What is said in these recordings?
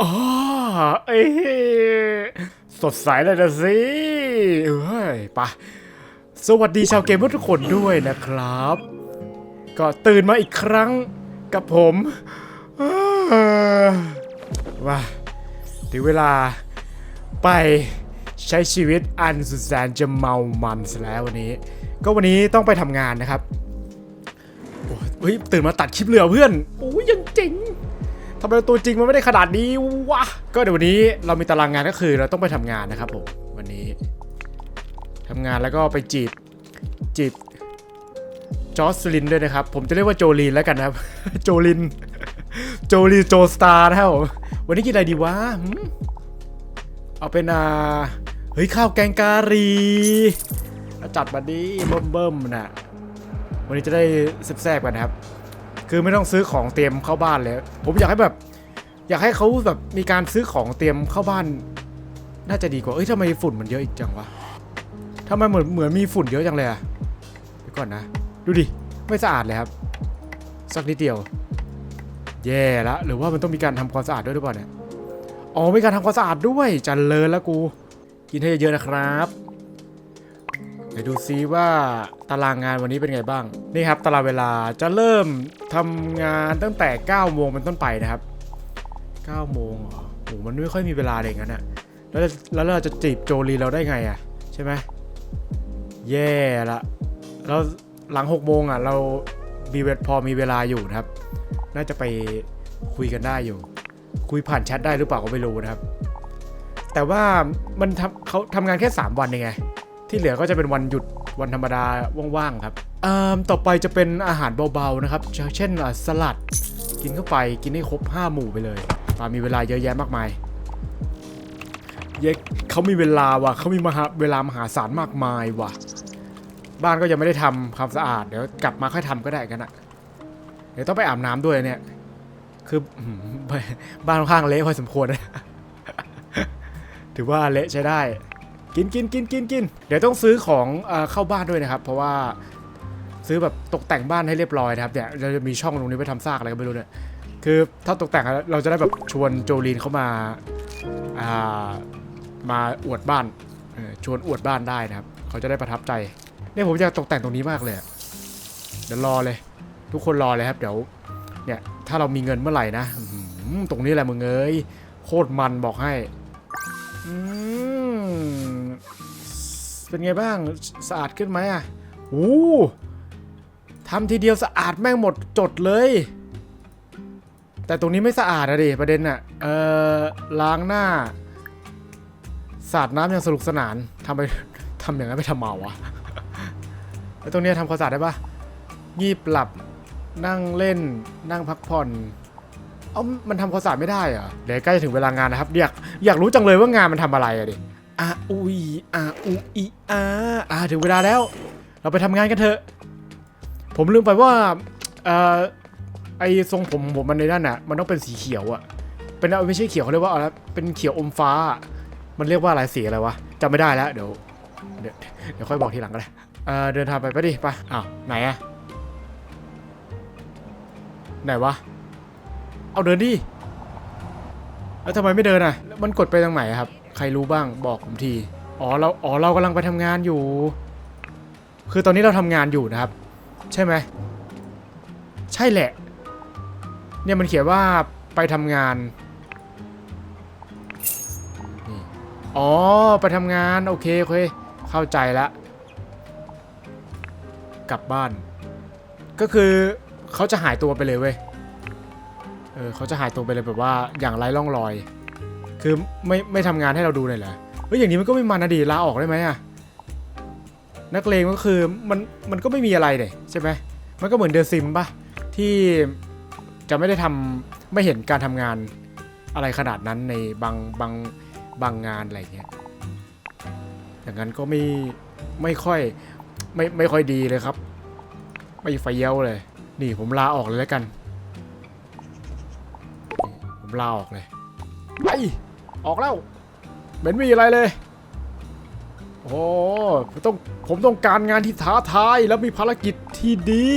อ๋อเอ้สดใสเลยนะสิเอ้ยไปะสวัสดีชาวเกมทุกคนด้วยนะครับ ก็ตื่นมาอีกครั้งกับผมว่าถึงเวลาไปใช้ชีวิตอันสุดแสนจะเมามันซะแล้ววันนี้ ก็วันนี้ต้องไปทำงานนะครับเฮ้ยตื่นมาตัดคลิปเหลือเพื่อนโอ้ยยังเจ๋ง ทำไมตัวจริงมันไม่ได้ขนาดนี้วะ ก็เดี๋ยววันนี้เรามีตารางงานก็คือเราต้องไปทำงานนะครับผมวันนี้ทำงานแล้วก็ไปจีบจีบจอสลินด้วยนะครับ ผมจะเรียกว่าโจลินแล้วกันนะครับ โจลิน โจลีโจสตาร์นะครับผมวันนี้กินอะไรดีวะเอาเป็นอ่าเฮ้ยข้าวแกงกะหรี่จัดมาดิเบิ่มเบิ่มๆนะวันนี้จะได้แซ่บๆกันนะครับ คือไม่ต้องซื้อของเตรียมเข้าบ้านเลยผมอยากให้แบบ อยากให้เขาแบบมีการซื้อของเตรียมเข้าบ้าน น่าจะดีกว่าเอ้ยทำไมฝุ่นมันเยอะอีกจังวะทำไมเหมือนเหมือนมีฝุ่นเยอะจังเลยอะเดี๋ยวก่อนนะ ดูดิไม่สะอาดเลยครับ สักนิดเดียว แย่ละหรือว่ามันต้องมีการทำความสะอาดด้วยหรือเปล่าเนี่ยอ๋อมีการทำความสะอาดด้วยจันเลยแล้วกู กินให้เยอะๆนะครับ เดี๋ยวดูซิว่าตารางงานวันนี้เป็นไงบ้าง นี่ครับตารางเวลาจะเริ่มทำงานตั้งแต่ 9 โมงเป็นต้นไปนะครับ 9 โมงเหรอโหมันไม่ค่อยมีเวลาเลยงั้นอะแล้วแล้วเราจะจีบโจลีเราได้ไงอะใช่ไหมแย่ละแล้วหลัง 6 โมงอะเรามีเวลพอมีเวลาอยู่นะครับ น่าจะไปคุยกันได้อยู่ คุยผ่านแชทได้หรือเปล่าก็ไม่รู้นะครับ แต่ว่ามันทำเขาทำงานแค่ 3 วันเองไง ที่เหลือก็จะเป็นวันหยุดวันธรรมดาว่างๆครับอ่อต่อไปจะเป็นอาหารเบาๆนะครับ เช่นสลัดกินเข้าไปกินให้ครบ 5 หมู่ไปเลยตามีเวลาเยอะแยะมากมายเยกเขามีเวลาว่ะเขามีมหาเวลามหาศาลมากมายว่ะ บ้านก็ยังไม่ได้ทำความสะอาดเดี๋ยวกลับมาค่อยทำก็ได้กันนะเดี๋ยวต้องไปอาบน้ำด้วยเนี่ย คือบ้านข้างเละพอสมควร ถือว่าเละใช้ได้ กินกินกินกินกินเดี๋ยวต้องซื้อของเอเข้าบ้านด้วยนะครับ เพราะว่าซื้อแบบตกแต่งบ้านให้เรียบร้อยนะครับเนี่ยเราจะมีช่องตรงนี้ไปทำซากอะไรก็ไม่รู้เนี่ยคือถ้าตกแต่งแล้วเราจะได้แบบชวนโจลีนเข้ามาอ่ามาอวดบ้านชวนอวดบ้านได้นะครับ เขาจะได้ประทับใจเนี่ยผมจะตกแต่งตรงนี้มากเลยเดี๋ยวรอเลย ทุกคนรอเลยครับ เดี๋ยวเนี่ยถ้าเรามีเงินเมื่อไหร่นะตรงนี้แหละมึงเอ้ยโคตรมันบอกให้อืม เป็นไงบ้างสะอาดขึ้นไหมอะโอ้ทำทีเดียวสะอาดแม่งหมดจดเลย แต่ตรงนี้ไม่สะอาดอะดิประเด็นอะเออล้างหน้า สาดน้ำอย่างสนุกสนานทำไปทำอย่างนั้นไปทำเมาวะแล้วตรงนี้ทำความสะอาดได้ปะงีบหลับนั่งเล่นนั่งพักผ่อนเอ้ามันทำความสะอาดไม่ได้เหรอเดี๋ยวใกล้จะถึงเวลางานนะครับ อยากอยากรู้จังเลยว่างานมันทำอะไรอะดิ อะอุยอะอุอีอะอะถึงเวลาแล้ว เราไปทำงานกันเถอะ ผมลืมไปว่าเอ่อไอทรงผมผมมันในนั่นน่ะ มันต้องเป็นสีเขียวอะเป็นไม่ใช่เขียวเขาเรียกว่าอะไรเป็นเขียวอมฟ้า มันเรียกว่าอะไรสีอะไรวะจำไม่ได้แล้วเดี๋ยวเดี๋ยวเดี๋ยวค่อยบอกทีหลังก็ได้เอ่อเดินทางไปไปดิไปอ้าวไหนอะไหนวะเอาเดินดิแล้วทำไมไม่เดินอะมันกดไปทางไหนครับ ใครรู้บ้างบอกผมที อ๋อเราอ๋อเรากำลังไปทำงานอยู่ คือตอนนี้เราทำงานอยู่นะครับ ใช่ไหม ใช่แหละ เนี่ยมันเขียนว่าไปทำงานนี่อ๋อไปทำงานโอเคโอเคเข้าใจละกลับบ้าน ก็คือเขาจะหายตัวไปเลยเว้ย เออเขาจะหายตัวไปเลยแบบว่าอย่างไร้ร่องรอย คือไม่ไม่ทำงานให้เราดูเลยเหรอเฮ้ยอย่างนี้มันก็ไม่มันนะดีลาออกได้ไหมอะนักเลงก็คือมันมันก็ไม่มีอะไรเลยใช่ไหมมันก็เหมือนเดอะซิมปะที่จะไม่ได้ทำไม่เห็นการทำงานอะไรขนาดนั้นในบางบางบางงานอะไรเงี้ยอย่างนั้นก็ไม่ไม่ค่อยไม่ไม่ค่อยดีเลยครับ ไม่ไฟเย้าเลย นี่ผมลาออกเลยแล้วกัน ผมลาออกเลยไป ออกแล้วเหม็นมีอะไรเลย โอ้ผมต้องผมต้องการงานที่ท้าทายแล้วมีภารกิจที่ดี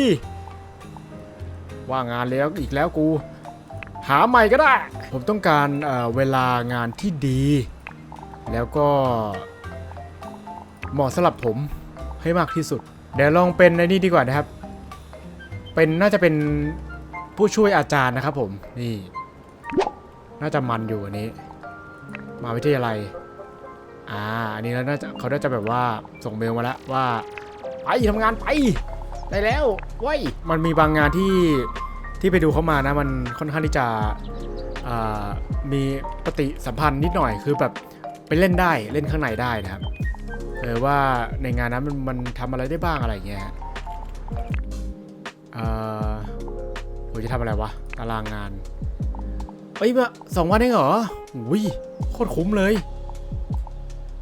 ว่างานแล้วอีกแล้วกู หาใหม่ก็ได้ ผมต้องการเเวลางานที่ดี แล้วก็เหมาะสำหรับผมให้มากที่สุด เดี๋ยวลองเป็นในนี่ดีกว่านะครับ เป็นน่าจะเป็นผู้ช่วยอาจารย์นะครับผม นี่ น่าจะมันอยู่อันนี้ มาวิทยาลัย อ่า อันนี้แล้วน่าจะเขาน่าจะแบบว่าส่งเมลมาแล้วว่า ไปทำงานไป ได้แล้วว้ยมันมีบางงานที่ที่ไปดูเขามานะ มันค่อนข้างที่จะมีปฏิสัมพันธ์นิดหน่อยคือแบบไปเล่นได้เล่นข้างในได้นะครับเออว่าในงานนั้นมันมันทำอะไรได้บ้างอะไรเงี้ยฮะอ่าจะทำอะไรวะตารางงาน เอ้ยมาสองวันเองเหรออุ้ยโคตรคุ้มเลย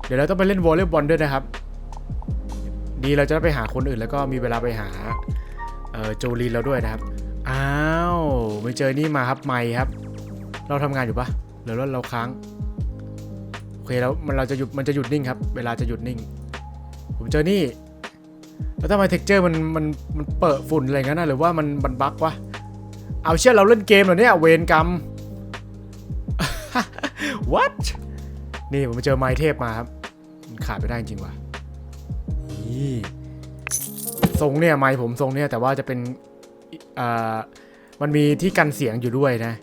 เดี๋ยวเราต้องไปเล่นวอลเลย์บอลด้วยนะครับ ดีเราจะไปหาคนอื่นแล้วก็มีเวลาไปหาเออโจลีนเราด้วยนะครับ อ้าวไปเจอนี่มาครับไม่ครับ เราทำงานอยู่ปะหรือว่าเราค้าง โอเคแล้วมันเราจะหยุดมันจะหยุดนิ่งครับ เวลาจะหยุดนิ่ง ผมเจอนี่ แล้วทำไมเท็กเจอร์มันมันมันเปิดฝุ่นอะไรเงั้นนะหรือว่ามันมันบั๊กวะ เอาเชื่อเราเล่นเกมเหรอเนี่ยเวรกรรม what นี่ผมไปเจอไม้เทพมาครับมันขาดไปได้จริงว่ะนี่ทรงเนี่ยไมผมทรงเนี่ยแต่ว่าจะเป็นอ่ามันมีที่กันเสียงอยู่ด้วยนะ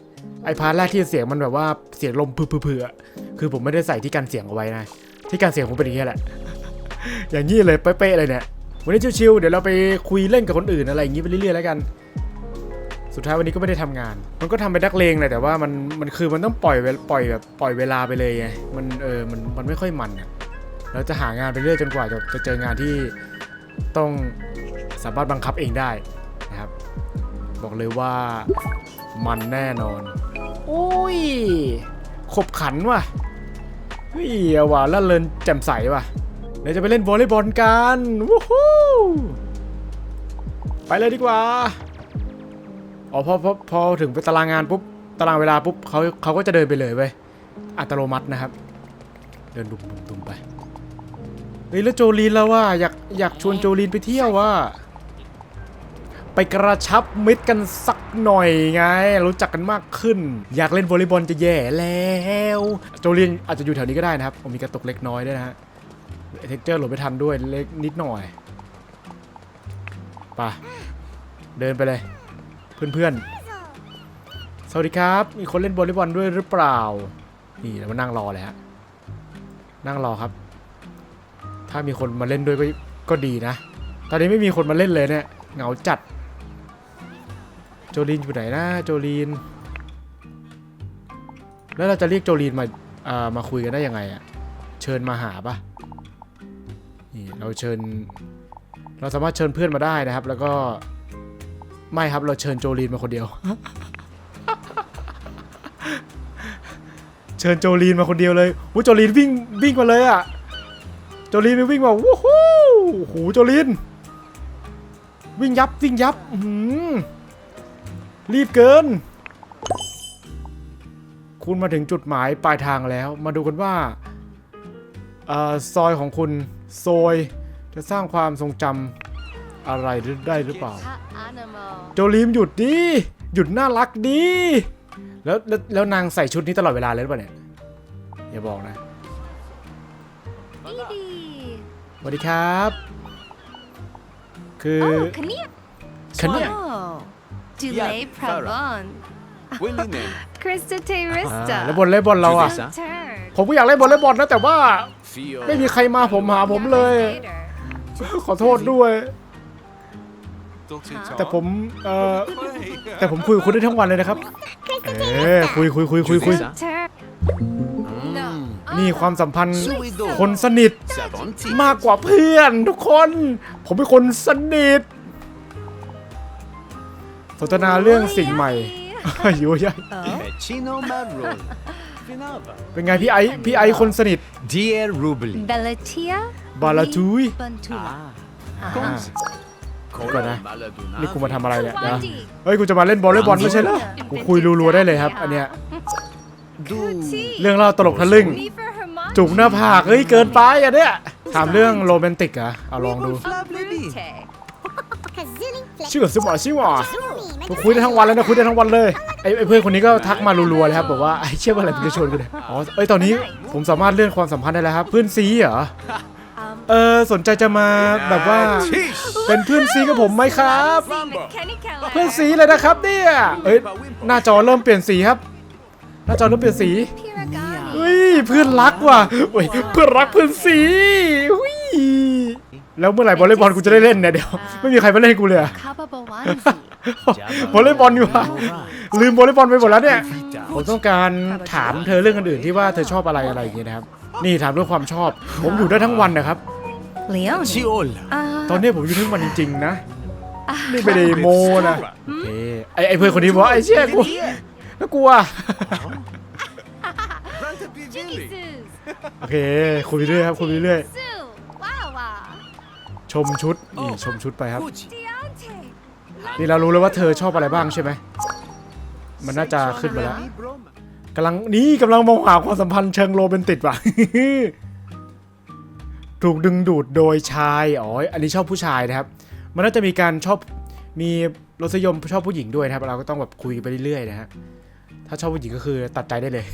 ไอพาร์ทแรกที่เสียงมันแบบว่าเสียงลมเพือๆๆอคือผมไม่ได้ใส่ที่กันเสียงเอาไว้นะ ที่กันเสียงผมเป็นอย่างนี้แหละ อย่างนี้เลยเป๊ะๆเลยเนี่ยวันนี้ชิวๆเดี๋ยวเราไปคุยเล่นกับคนอื่นอะไรอย่างนี้ไปเรื่อยๆแล้วกัน สุดท้ายวันนี้ก็ไม่ได้ทำงาน มันก็ทำเป็นนักเลงเลยแต่ว่ามันมันคือมันต้องปล่อยปล่อยแบบปล่อยเวลาไปเลยไง มันเออมันมันไม่ค่อยมันอะแล้วจะหางานไปเรื่อยจนกว่าจะจะเจองานที่ต้องสามารถบังคับเองได้นะครับ บอกเลยว่ามันแน่นอนอุ้ย ขบขันว่ะเฮ้ยอว่ะละเลินแจ่มใสว่ะเดี๋ยวจะไปเล่นวอลเลย์บอลกัน วู้ฮู้ไปเลยดีกว่า อ๋อพอพอพอถึงไปตารางงานปุ๊บตารางเวลาปุ๊บเขาเขาก็จะเดินไปเลยเว้ยอัตโนมัตินะครับ เดินดุมๆๆไปเฮ้ยแล้วโจลีนแล้วว่าอยากอยากชวนโจลีนไปเที่ยวว่า ไปกระชับมิตรกันสักหน่อยไง รู้จักกันมากขึ้น อยากเล่นวอลเลย์บอลจะแย่แล้ว โจลีนอาจจะอยู่แถวนี้ก็ได้นะครับผมมีกระตุกเล็กน้อยด้วยนะฮะเท็กเจอร์หลดไม่ทันด้วยเล็กนิดหน่อยไปเดินไปเลย เพื่อนๆ สวัสดีครับ มีคนเล่นวอลเลย์บอลด้วยหรือเปล่า นี่เรามานั่งรอเลยฮะ นั่งรอครับ ถ้ามีคนมาเล่นด้วยก็ก็ดีนะ ตอนนี้ไม่มีคนมาเล่นเลยเนี่ยเหงาจัด โจลีนอยู่ไหนนะโจลีน แล้วเราจะเรียกโจลีนมาอ่ามาคุยกันได้ยังไงอะเชิญมาหาปะนี่เราเชิญ เราสามารถเชิญเพื่อนมาได้นะครับ แล้วก็ ไม่ครับเราเชิญโจลีนมาคนเดียว เชิญโจลีนมาคนเดียวเลยวู้โจลีนวิ่งวิ่งมาเลยอะ โจลินไปวิ่งมาวู้ฮู้โอ้โจลินวิ่งยับวิ่งยับหือรีบเกิน คุณมาถึงจุดหมายปลายทางแล้ว มาดูกันว่าอ่อซอยของคุณ โซย จะสร้างความทรงจำ อะไรได้หรือเปล่า animal. โจลิมหยุดดิหยุดน่ารักดิแล้วแล้วแล้วนางใส่ชุดนี้ตลอดเวลาเลยหรือเปล่าเนี่ยอย่าบอกนะ Edie. สวัสดีครับ คือ Oh, Kania. คันเนี่ย Oh. Dulé Yeah, Pravon. Willie name. Krista อ่า Terista. แล้วบอลเล่นบอลเราอะ Teresa. Turd. ผมก็อยากเล่นบอลเล่นบอลนะแต่ว่า Fio. ไม่มีใครมาผมหาผมเลย ขอโทษด้วย Don't you แต่ talk? ผมเอ่อ Play. แต่ผมคุยกับคุณได้ทั้งวันเลยนะครับ เออคุยคุยคุยคุยคุย Teresa. Turd. No. นี่ความสัมพันธ์ Suido. คนสนิท Savonti. มากกว่าเพื่อนทุกคน ผมเป็นคนสนิทสนทนาเรื่องสิ่งใหม่อยู่ใหญ่ Pecino Marron. Finava. เป็นไงพี่ไอซ์พี่ไอซ์คนสนิท Dear Rubli. Bellatia. บาลาทุย Bantula. Comes. ก่อนนะ Maladuna. นี่กูมาทำอะไรเนี่ยนะ Wadi. เฮ้ยกูจะมาเล่นบอลเล่นบอลไม่ใช่เหรอกูคุยรัวๆได้เลยครับ อันเนี้ย Do. Tea. เรื่องเล่าตลกทะลึ่ง Me for Hermione. จุกหน้าผากเฮ้ยเกินไปอะเนี่ยถามเรื่องโรแมนติกเหรอะเอาลองดู Brute. ชื่อสมอชิวะ Zumi, คุยได้ทั้งวันแล้วนะคุยได้ทั้งวันเลยไอ้ไอ้เพื่อนคนนี้ก็ทักมารัวๆเลยครับบอกว่าไอ้เชื่อว่าอะไรมึงจะชวนกูเนี่ยอ๋อเอ้ยตอนนี้ผมสามารถเลื่อนความสัมพันธ์ได้แล้วครับเพื่อนซีเหรอ Um, เออสนใจจะมาแบบว่าเป็นเพื่อนซีกับผมไหมครับ Kenny Keller. เพื่อนสีเลยนะครับเนี่ยเอ้ยหน้าจอเริ่มเปลี่ยนสีครับ หน้าจอเริ่มเปลี่ยนสี Piragani. เฮ้ยเพื่อนรักว่ะเฮ้ยเพื่อนรักเพื่อนสีหุ้ยแล้วเมื่อไหร่บอลเลย์บอลกูจะได้เล่นเนี่ยเดี๋ยวไม่มีใครมาเล่นกูเลยอะ Kaba Bawanzi. วอลเลย์บอลดีกว่าลืมวอลเลย์บอลไปหมดแล้วเนี่ย Vita. ผมต้องการถามเธอเรื่องอื่นๆที่ว่าเธอชอบอะไรอะไรอย่างเงี้ยนะครับนี่ถามด้วยความชอบ ผมอยู่ได้ทั้งวันนะครับ Leon. Chiola. Uh, ตอนนี้ผมอยู่ทั้งวันจริงๆนะนี่ไม่ได้โมนะโอเคไอไอเพื่อนคนนี้บอกว่าไอเชี่ยกูแล้วกลัว Branta Pivilli. Jesus. โอเค คุยไปเรื่อยครับ คุยไปเรื่อย Sue. Wawa. ชมชุด นี่ชมชุดไปครับ Gucci. Deontay. นี่เรารู้แล้วว่าเธอชอบอะไรบ้างใช่ไหม มันน่าจะขึ้นมาแล้ว Broma. กำลังนี่กำลังมองหาความสัมพันธ์เชิงโรแมนติกว่ะ ถูกดึงดูดโดยชาย อ๋อ อันนี้ชอบผู้ชายนะครับ มันน่าจะมีการชอบ มีรสนิยมชอบผู้หญิงด้วยนะครับ เราก็ต้องแบบคุยไปเรื่อยๆนะฮะ ถ้าชอบผู้หญิงก็คือตัดใจได้เลย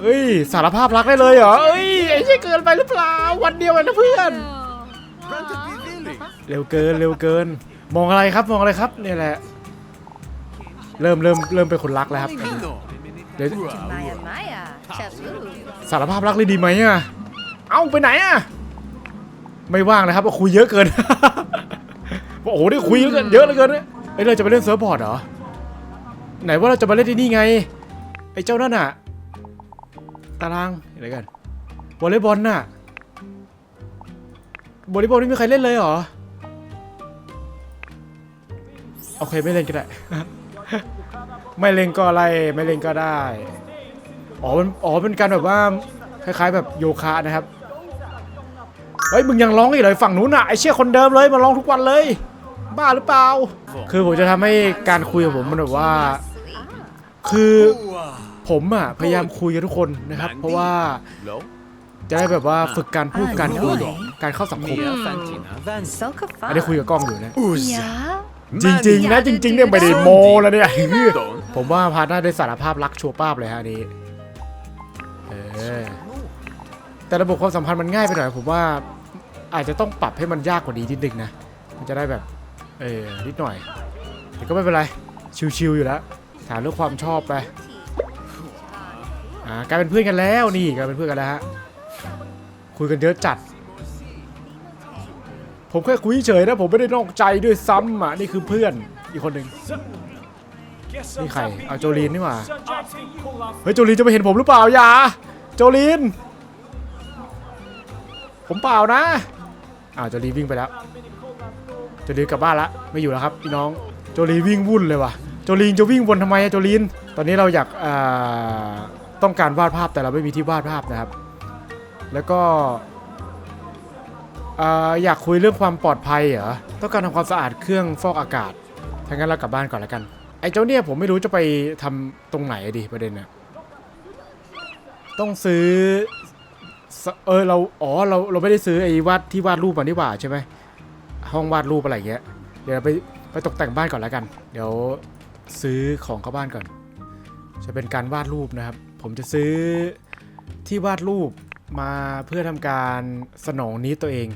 เอ้ย สารภาพรักได้เลยเหรอ เอ้ย ไอ้ใช่เกินไปหรือเปล่า วันเดียวกันนะเพื่อน Branta Pivilli. เร็วเกิน เร็วเกิน มองอะไรครับ มองอะไรครับ เนี่ยแหละ เริ่มเริ่มเริ่มเป็นคนรักแล้วครับ Mino. เดี๋ยว Maya Maya. Chabu. สารภาพรักเลยดีไหมอะ เอ้าไปไหนอะไม่ว่างนะครับคุยเยอะเกิน โอ้โหได้คุยเยอะเกินเยอะเหลือเกินเนี่ยเอ้ยเราจะไปเล่นเซิร์ฟบอร์ดเหรอ ไหนว่าเราจะมาเล่นที่นี่ไง ไอ้เจ้านั่นน่ะ ตารางอะไรกันวอลเลย์บอลน่ะวอลเลย์บอลไม่มีใครเล่นเลยเหรอ โอเคไม่เล่นก็ได้ ไม่เล่นก็อะไรไม่เล่นก็ได้ อ๋อมันอ๋อเป็นการแบบว่าคล้ายๆแบบโยคะนะครับ เฮ้ยมึงยังร้องอีกเลยฝั่งนู้นอะไอเชี่ยคนเดิมเลยมาร้องทุกวันเลย บ้าหรือเปล่า คือผมจะทำให้การคุยของผมมันแบบว่า คือผมอะพยายามคุยกับทุกคนนะครับ เพราะว่า Lo. จะได้แบบว่าฝึกการพูดการคุยน้อยการเข้าสังคม Mia Fantina. Vanzi. Soka อันนี้คุยกับกล้องอยู่นะ Usa. Yeah. จริงๆนะจริงๆเนี่ยไม่ได้โมแล้วเนี่ย Don. ผมว่าพาร์ทหน้าได้สารภาพรักชัวร์ป้าบเลยฮะอันนี้เออแต่ระบบความสัมพันธ์มันง่ายไปหน่อยผมว่า อาจจะต้องปรับให้มันยากกว่านี้นิดนึงนะ มันจะได้แบบ เออนิดหน่อย แต่ก็ไม่เป็นไร ชิวๆอยู่แล้วถามเรื่องความชอบไป อ่ากลายเป็นเพื่อนกันแล้วนี่กลายเป็นเพื่อนกันแล้วฮะ คุยกันเยอะจัด ผมแค่คุยเฉยนะผมไม่ได้นอกใจด้วยซ้ำอะนี่คือเพื่อนอีกคนหนึ่งนี่ใคร เอาโจลีนนี่หว่า เฮ้ยโจลีนจะไม่เห็นผมหรือเปล่าอย่า โจลีน ผมเปล่านะ อ้าวโจลีวิ่งไปแล้วโจลีกลับบ้านละไม่อยู่แล้วครับพี่น้องโจลีวิ่งวุ่นเลยว่ะโจลีนจะวิ่งวนทำไมอะโจลีนตอนนี้เราอยากาต้องการวาดภาพแต่เราไม่มีที่วาดภาพนะครับ แล้วก็อ่าอยากคุยเรื่องความปลอดภัยเหรอต้องการทำความสะอาดเครื่องฟอกอากาศถ้างั้นเรากลับบ้านก่อนแล้วกันไอ้เจ้าเนี่ยผมไม่รู้จะไปทำตรงไหนดิประเด็นน่ะต้องซื้อ สเออเราอ๋อเราเราไม่ได้ซื้อไอ้วาดที่วาดรูปมานี่หว่าใช่ไหมห้องวาดรูปอะไรเงี้ยเดี๋ยวเราไปไปตกแต่งบ้านก่อนแล้วกัน เดี๋ยวซื้อของเข้าบ้านก่อน จะเป็นการวาดรูปนะครับ ผมจะซื้อที่วาดรูปมาเพื่อทำการสนองนี้ตัวเอง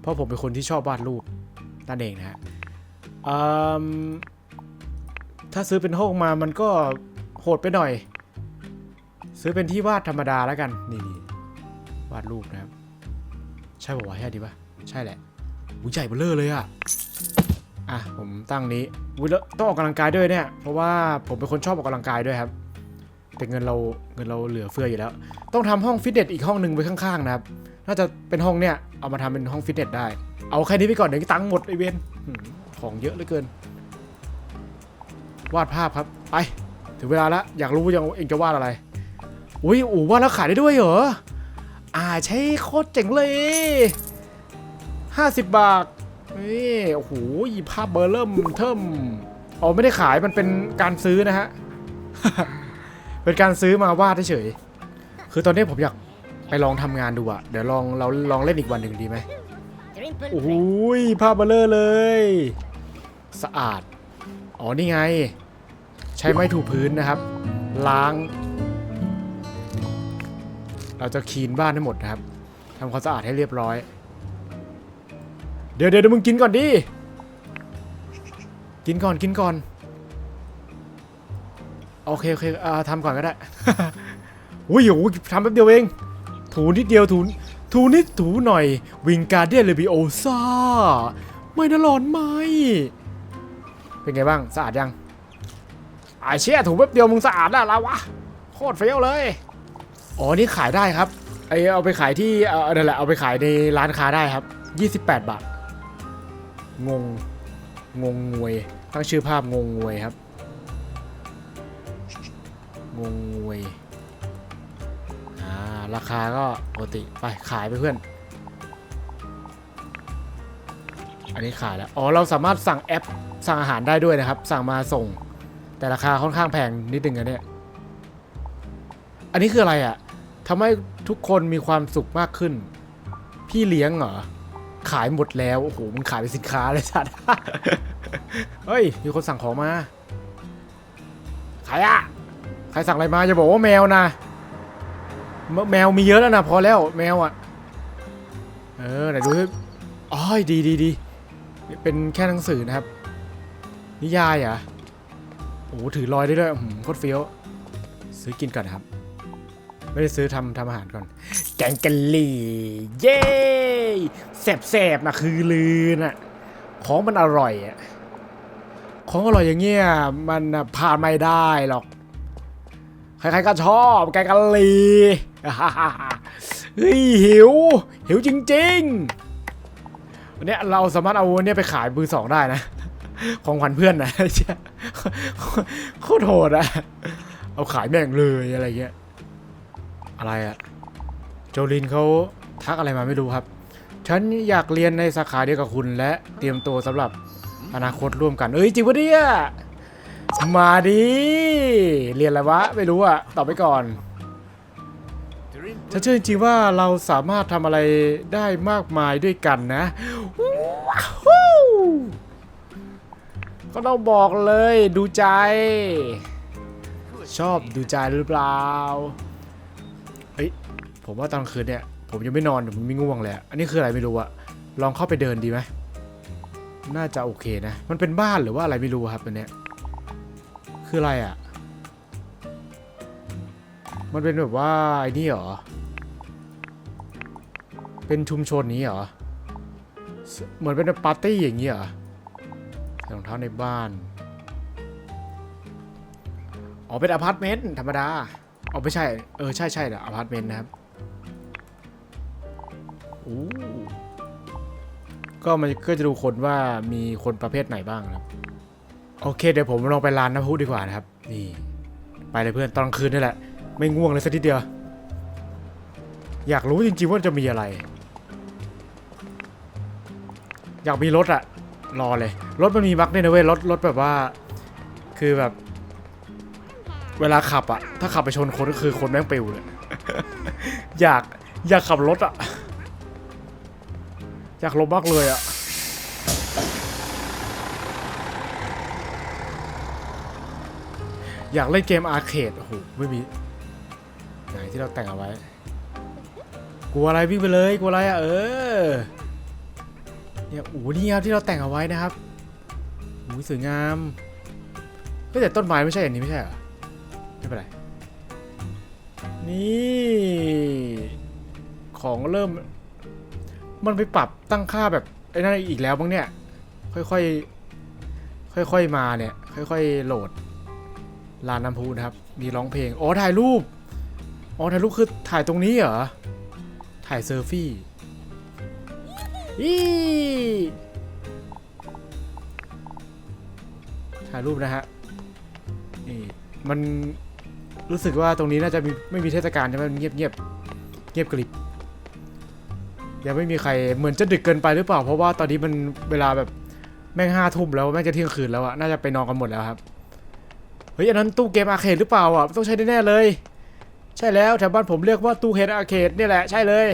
เพราะผมเป็นคนที่ชอบวาดรูปนั่นเองนะฮะถ้าซื้อเป็นห้องมามันก็โหดไปหน่อย ซื้อเป็นที่วาดธรรมดาแล้วกันนี่ วาดรูปนะครับ ใช่ป่าวะใช่ดีปะใช่แหละหูใหญ่เบ้อเร่อเลยอะอะผมตั้งนี้อุ๊ยแล้วต้องออกกำลังกายด้วยเนี่ย เพราะว่าผมเป็นคนชอบออกกำลังกายด้วยครับ แต่เงินเราเงินเราเหลือเฟืออยู่แล้ว ต้องทำห้องฟิตเนสอีกห้องหนึ่งไว้ข้างๆนะครับ น่าจะเป็นห้องเนี่ยเอามาทำเป็นห้องฟิตเนสได้ เอาแค่นี้ไปก่อนเดี๋ยวตังค์หมดไอเวนของเยอะเหลือเกิน วาดภาพครับ ไป ถึงเวลาแล้วอยากรู้ยังเองจะวาดอะไร อุ้ยอูวาดแล้วขายได้ด้วยเหรอ อ่าใช้โคตรเจ๋งเลยห้าสิบบาท นี่โอ้โหภาพเบอร์เริ่มเทิมอ๋อไม่ได้ขายมันเป็นการซื้อนะฮะ เป็นการซื้อมาวาดเฉยคือตอนนี้ผมอยากไปลองทำงานดูอะเดี๋ยวลองเราลองเล่นอีกวันหนึ่งดีไหมโอ้โหภาพเบลเลอร์เลย สะอาด อ๋อนี่ไง ใช้ไม้ถูพื้นนะครับ ล้าง เราจะคีนบ้านให้หมดนะครับทำความสะอาดให้เรียบร้อยเดี๋ยวเดี๋ยวเดี๋ยวมึงกินก่อนดิ กินก่อนกินก่อน โอเคโอเคอ่าทำก่อนก็ได้อุ้ยโอ้ยทำแป๊บเดียวเอง ถูนิดเดียวถูถูนิดถูหน่อย วิงการเดียเลบิโอซ่า ไม่นะหลอนไหมเป็นไงบ้าง สะอาดยังไอเชี่ยถูแป๊บเดียวมึงสะอาดแล้วละวะ โคตรเฟี้ยวเลย อ๋อนี่ขายได้ครับไอเอาไปขายที่เออนั่นแหละเอาไปขายในร้านค้าได้ครับ 28 บาท งง งงงวย ตั้งชื่อภาพงงงวยครับ งงงวย อ่า ราคาก็ปกติ ไปขายไปเพื่อน อันนี้ขายแล้ว อ๋อ เราสามารถสั่งแอปสั่งอาหารได้ด้วยนะครับ สั่งมาส่ง แต่ราคาค่อนข้างแพงนิดนึงอะเนี่ย อันนี้คืออะไรอะ ทำให้ทุกคนมีความสุขมากขึ้น พี่เลี้ยงเหรอ ขายหมดแล้ว โอ้โห มันขายเป็นสินค้าเลยสัตว์ เฮ้ย มีคนสั่งของมา ใครอะใครสั่งอะไรมาจะบอกว่าแมวนะ แมวมีเยอะแล้วนะ พอแล้วแมวอะเออไหนดูสิอ๋อดีดีดี เป็นแค่หนังสือนะครับ นิยายอะโอ้โหถือลอยได้ด้วยอื้อหือโคตรเฟี้ยว ซื้อกินก่อนนะครับ ไม่ได้ซื้อทำทำอาหารก่อน แกงกะหรี่ เย้แสบๆนะคือลือน่ะของมันอร่อยอะของอร่อยอย่างเงี้ยมันน่าดไม่ได้หรอก ใครๆก็ชอบแกงกะหรี่เฮ้ยหิว หิวจริงๆวันนี้เราสามารถเอาเนี่ยไปขายมือสองได้นะ ของขวัญเพื่อนนะโคตรโหดอะเอาขายแม่งเลยอะไรเงี้ย อะไรอะโจลินเขาทักอะไรมาไม่รู้ครับ ฉันอยากเรียนในสาขาเดียวกับคุณและเตรียมตัวสำหรับอนาคตร่วมกัน เอ้ยจริงปะเนี่ยมาดิ เรียนอะไรวะ ไม่รู้อะตอบไปก่อน ฉันเชื่อจริงว่าเราสามารถทำอะไรได้มากมายด้วยกันนะว้าวก็ต้องบอกเลยดูใจ ชอบดูใจหรือเปล่า ผมว่าตอนคืนเนี่ยผมยังไม่นอนเดี๋ยวมันไม่ง่วงเลยอะอันนี้คืออะไรไม่รู้อะลองเข้าไปเดินดีไหมน่าจะโอเคนะ มันเป็นบ้านหรือว่าอะไรไม่รู้ครับอันเนี้ยคืออะไรอะมันเป็นแบบว่าไอ้นี่เหรอ เป็นชุมชนนี้เหรอ เหมือนเป็นปาร์ตี้อย่างนี้เหรอใส่รองเท้าในบ้าน อ๋อเป็นอพาร์ตเมนต์ธรรมดา อ๋อไม่ใช่ เออใช่ใช่อพาร์ตเมนต์นะครับ ก็มันก็จะดูคนว่ามีคนประเภทไหนบ้างนะครับ โอเค เดี๋ยวผมลองไปร้านน้ำพุดีกว่านะครับ นี่ ไปเลยเพื่อนตอนกลางคืนนี่แหละ ไม่ง่วงเลยสักทีเดียว อยากรู้จริงๆว่าจะมีอะไร อยากมีรถอะรอเลย รถมันมีบั๊กด้วยนะเว้ยรถรถแบบว่า คือแบบ เวลาขับอะถ้าขับไปชนคนก็คือคนแม่งปิวเลยอยากอยากขับรถอะ อยากลบมากเลยอะอยากเล่นเกมอาร์เคดโอ้โหไม่มี ไหนที่เราแต่งเอาไว้ กลัวอะไรวิ่งไปเลยกลัวอะไรอะเออเนี่ยโอ้โหนี่ครับที่เราแต่งเอาไว้นะครับโอ้ยสวยงามเฮ้ยแต่ต้นไม้ไม่ใช่อย่างนี้ไม่ใช่เหรอไม่เป็นไรนี่ ของเริ่ม มันไปปรับตั้งค่าแบบไอ้นั่นอีกแล้วบ้างเนี่ย ค่อยๆ ค่อยๆ มาเนี่ย ค่อยๆ โหลดลานน้ำพุนะครับ มีร้องเพลง อ๋อ ถ่ายรูป อ๋อ ถ่ายรูปคือถ่ายตรงนี้เหรอ ถ่ายเซอร์ฟี่อีถ่ายรูปนะฮะ นี่ มันรู้สึกว่าตรงนี้น่าจะมีไม่มีเทศกาลใช่ไหมเงียบเงียบเงียบกริบ ยังไม่มีใครเหมือนจะดึกเกินไปหรือเปล่า เพราะว่าตอนนี้มันเวลาแบบแม่งห้าทุ่มแล้วแม่งจะเที่ยงคืนแล้วอะน่าจะไปนอนกันหมดแล้วครับเฮ้ยอันนั้นตู้เกมอาร์เคดหรือเปล่าอะต้องใช้แน่ๆเลย ใช่แล้วแถวบ้านผมเรียกว่าตู้เฮดอาร์เคดนี่แหละใช่เลย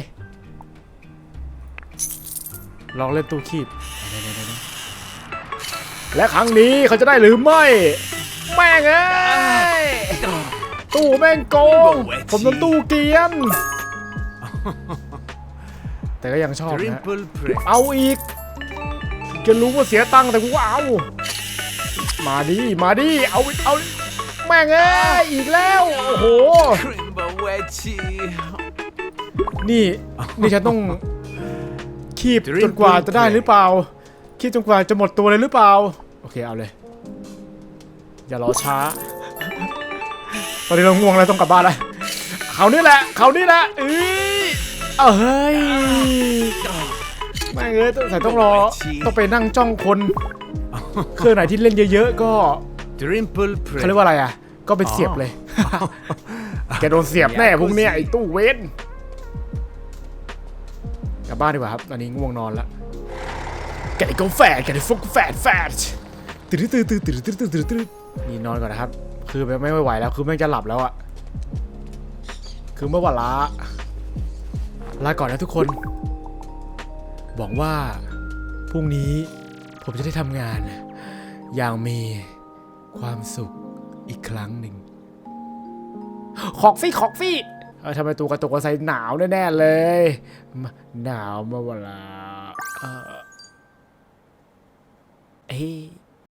ลองเล่นตู้คีบไหนๆๆและครั้งนี้เขาจะได้หรือไม่ แม่งเอ้ยตู้แม่งโกงผมโดนตู้เกรียน แต่ก็ยังชอบนะ Trimple Prince. เอาอีกจะรู้ว่าเสียตังค์แต่กูก็เอา มาดิมาดิเอาเอาแม่งเอ้ยอีกแล้วโอ้โห Crimble Wedgie. นี่นี่ฉันต้องคีบจนกว่าจะได้หรือเปล่า คีบจนกว่าจะหมดตัวเลยหรือเปล่า โอเคเอาเลย อย่ารอช้า ตอนนี้เราง่วงแล้วต้องกลับบ้านแล้วเขาวนี่แหละเขาวนี่แหละเอ้ย เอาเฮ้ยแม่งเอ้ยต้องใส่ต้องรอต้องไปนั่งจ้องคน เครื่องไหนที่เล่นเยอะๆ ก็ Trimple เขาเรียก Prince. ว่าอะไรอะ ก็ไปเสียบเลย แกโดนเสียบแน่พวกเนี้ยไอ้ตู้เว้นกลับบ้านดีกว่าครับตอนนี้ง่วงนอนแล้วแกได้ก็แฟดแกได้ฟุกแฟดแฟดตื่นตื่นตื่นตื่นตื่นตื่นตื่นตื่นนี่นอนก่อนนะครับ คือไม่ไม่ไหวแล้ว คือแม่งจะหลับแล้วอะคือเมื่อวันละ ลาก่อนนะทุกคนหวังว่าพรุ่งนี้ผมจะได้ทำงาน อย่างมีความสุขอีกครั้งหนึ่ง ขอกฟี่ขอกฟี่เออทำไมตัวกระตุกกระใสหนาวแน่ๆเลย หนาวมื่อเวลาเออเอ้